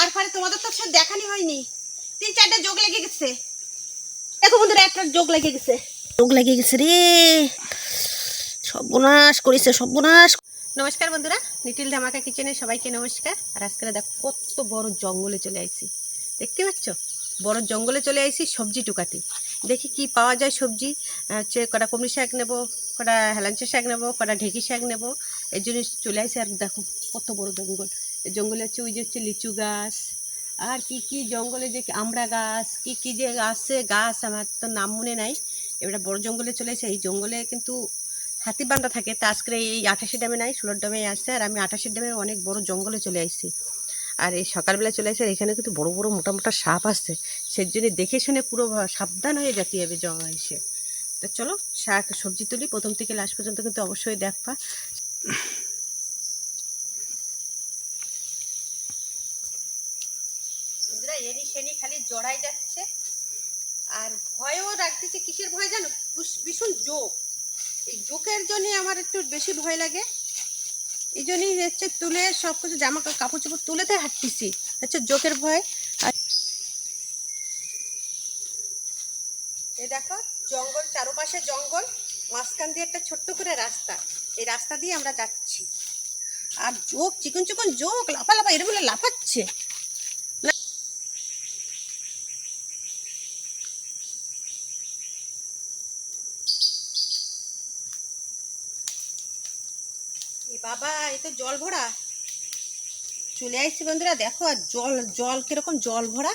তারপরে তোমাদের তো সে দেখানি হয়নি। তিন চারটা যোগ লেগে গেছে। দেখো বন্ধুরা, একটা যোগ লেগে গেছে। রোগ লেগে গেছে রে। সর্বনাশ করেছে, সর্বনাশ। নমস্কার বন্ধুরা নিটিল ধামাকা কিচেনে সবাইকে নমস্কার। আর আজকে দেখো কত বড় জঙ্গলে চলে আইছি। দেখতে পাচ্ছ? বড় জঙ্গলে চলে আইছি সবজি টুকাতে। দেখি কি পাওয়া যায় সবজি। হচ্ছে কটা কমলি শাক নেব, কটা হেলাঞ্চা শাক নেব, কটা ঢেঁকি শাক নেব। এই জন্য চলে আইছি আর দেখো কত বড় জঙ্গল। জঙ্গলে হচ্ছে ওই যে হচ্ছে লিচু গাছ। আর কি কি জঙ্গলে যে আমরা গাছ, কি কি যে আছে গাছ, আমার তো নাম মনে নাই। এবারে বড় জঙ্গলে চলে এসে এই জঙ্গলে কিন্তু হাতি বান্ধা থাকে। তা আজকে এই আঠাশি ড্যামে নাই, ষোলোর ড্যামে আসছে আর আমি আঠাশি ড্যামে অনেক বড় জঙ্গলে চলে আসছি আর এই সকালবেলা চলে আসছে আর এখানে কিন্তু বড় বড় মোটা মোটা সাপ আসছে সেই জন্য দেখে শুনে পুরো সাবধান হয়ে যেতে হবে জঙ্গল এসে। তো চলো, শাক সবজি তুলি। প্রথম থেকে লাস্ট পর্যন্ত কিন্তু অবশ্যই দেখবা। এনি খালি জড়াই যাচ্ছে। আর ভয়ও রাখতেছে, কিসের ভয় জানো? ভীষণ জোক। এই জোকের জন্য আমার একটু বেশি ভয় লাগে। এই জন্যই হচ্ছে তুলে সব কিছু জামা কাপড় চোপড় তুলেতে হাঁটতেছি। হচ্ছে জোকের ভয়। আর এই দেখো, জঙ্গল, চারপাশে জঙ্গল, মাঝখান দিয়ে একটা ছোট্ট করে রাস্তা। এই রাস্তা দিয়ে আমরা যাচ্ছি। আর জোক, চিকন চিকন জোক লাফা লাফা এরকম লাফাচ্ছে। বাবা এ তো জল ভরা। চলে আসছি বন্ধুরা, দেখো আর জল জল কীরকম জল ভরা।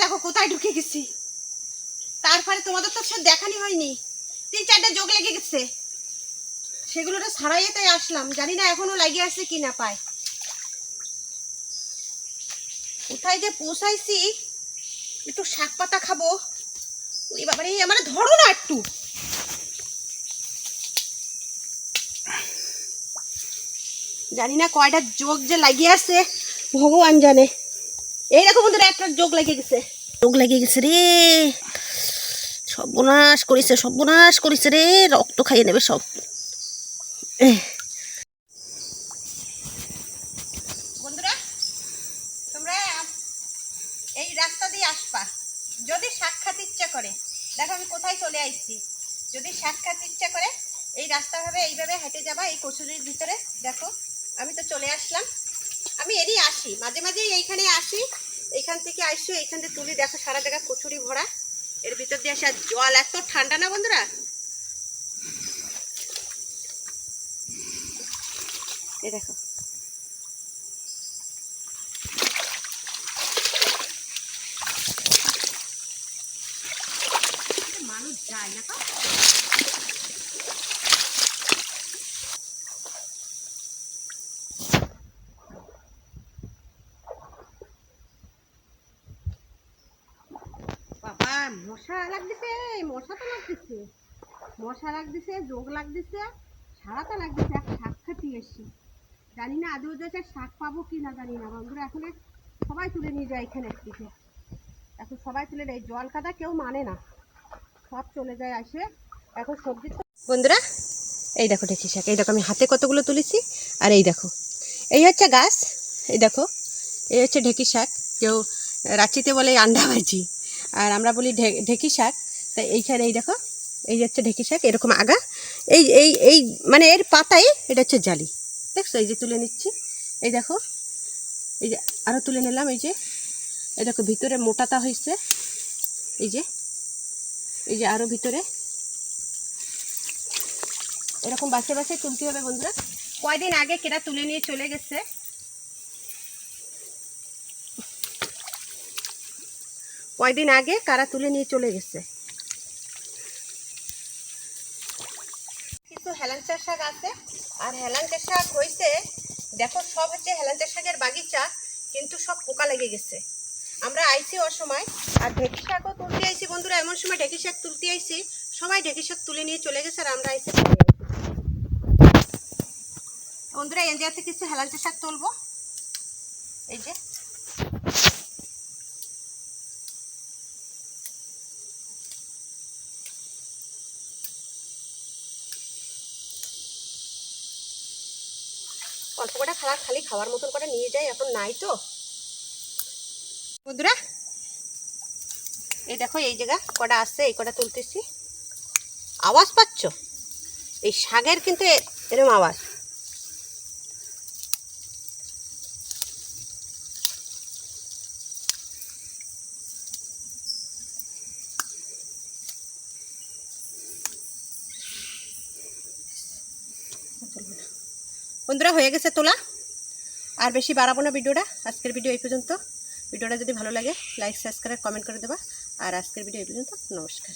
দেখো, কোথায় ঢুকে গেছি? তারপরে তোমাদের তো সে দেখানি হয়নি। তিন চারটা যোগ লেগে গেছে। সেগুলোটা সারাইয়ে তাই আসলাম। জানি না এখনও লাগিয়ে আছে কি না পায়। কোথায় যে পোষাইছি একটু শাক পাতা খাব। ওই বাবারে, আমার ধরো না একটু। জানি না কয়টা যোগ যে লাগিয়ে আছে, ভগবান জানে। এই দেখো বন্ধুরা, একটা যোগ লেগে গেছে। রোগ লাগিয়ে গেছে রে। সর্বনাশ করেছে সর্বনাশ করেছে রে। রক্ত খাইয়ে নেবে সব। বন্ধুরা, তোমরা এই রাস্তা দিয়ে আসবা। যদি সাক্ষাৎ ইচ্ছা করে, দেখো আমি কোথায় চলে আসছি যদি সাক্ষাৎ ইচ্ছা করে, এই রাস্তাভাবে এইভাবে হেঁটে যাবা, এই কচুরির ভিতরে। দেখো, আমি তো চলে আসলাম। আমি এরই আসি, মাঝে মাঝে এইখানে আসি। এইখান থেকে আসি এইখান থেকে তুলি। দেখো সারা জায়গা কচুরি ভরা। এর ভিতর দিয়ে আসে আর জল, এত ঠান্ডা না বন্ধুরা? এই দেখো। মানুষ যায় মশা লাগতেছে, মশা তো লাগতেছে। মশা লাগতেছে যোগ লাগতেছে সারা তো লাগতেছে এক শাক খাতি জানি না আদৌ দেশে শাক পাবো কি না জানি না। বন্ধুরা, এখন সবাই তুলে নিয়ে যায় এখানে থেকে এখন সবাই তুলে নেয়। জল কাদা কেউ মানে না। সব চলে যায় আসে। এখন সবজি বন্ধুরা, এই দেখো ঢেকি শাক। এই দেখো আমি হাতে কতগুলো তুলেছি। আর এই দেখো। এই হচ্ছে গাছ। এই দেখো। এই হচ্ছে ঢেকি শাক। কেউ রাঁচিতে বলে আন্ডা ভাজি আর আমরা বলি ঢেকি শাক। তাই এইখানে এই দেখো। এই হচ্ছে ঢেকি শাক। এরকম আগা। এই এই এই মানে এর পাতায় এটা হচ্ছে জালি। দেখছ? এই যে তুলে নিচ্ছি। এই দেখো। এই যে আরও তুলে নিলাম, এই যে। এই দেখো, ভিতরে মোটাতা হয়েছে। এই যে। এই যে আরও ভিতরে। এরকম বাসে বাসে তুলতে হবে বন্ধুরা। কয়দিন আগে কেরা তুলে নিয়ে চলে গেছে। কয়দিন আগে কারা তুলে নিয়ে চলে গেছে? কিছু হেলাঞ্চা শাক আছে। আর হেলাঞ্চা শাক হয়েছে দেখো সব হচ্ছে হেলাঞ্চা শাকের বাগিচা, কিন্তু সব পোকা লেগে গেছে। আমরা আইছি অসময় আর ঢেকি শাকও তুলতে আইছি। বন্ধুরা, এমন সময় ঢেকি শাক তুলতে আইছি, সবাই ঢেকি শাক তুলে নিয়ে চলে গেছে আর আমরা আইছি। বন্ধুরা এন জায়গাতে কিছু হেলাঞ্চা শাক তুলবো। এই যে। অল্প কটা খারাপ খালি খাওয়ার মতন করে নিয়ে যাই এখন নাই তো। বন্ধুরা, এই দেখো, এই জায়গা, কটা আসছে এই কটা তুলতেছি। আওয়াজ পাচ্ছ? এই শাগের কিন্তু এরম আওয়াজ। বন্ধুরা, হয়ে গেছে তোলা। আর বেশি বাড়াবো না ভিডিওটা। আজকের ভিডিও এই পর্যন্ত। ভিডিওটা যদি ভালো লাগে লাইক সাবস্ক্রাইব কমেন্ট করে দেবা। আর আজকের ভিডিও এই পর্যন্ত। নমস্কার।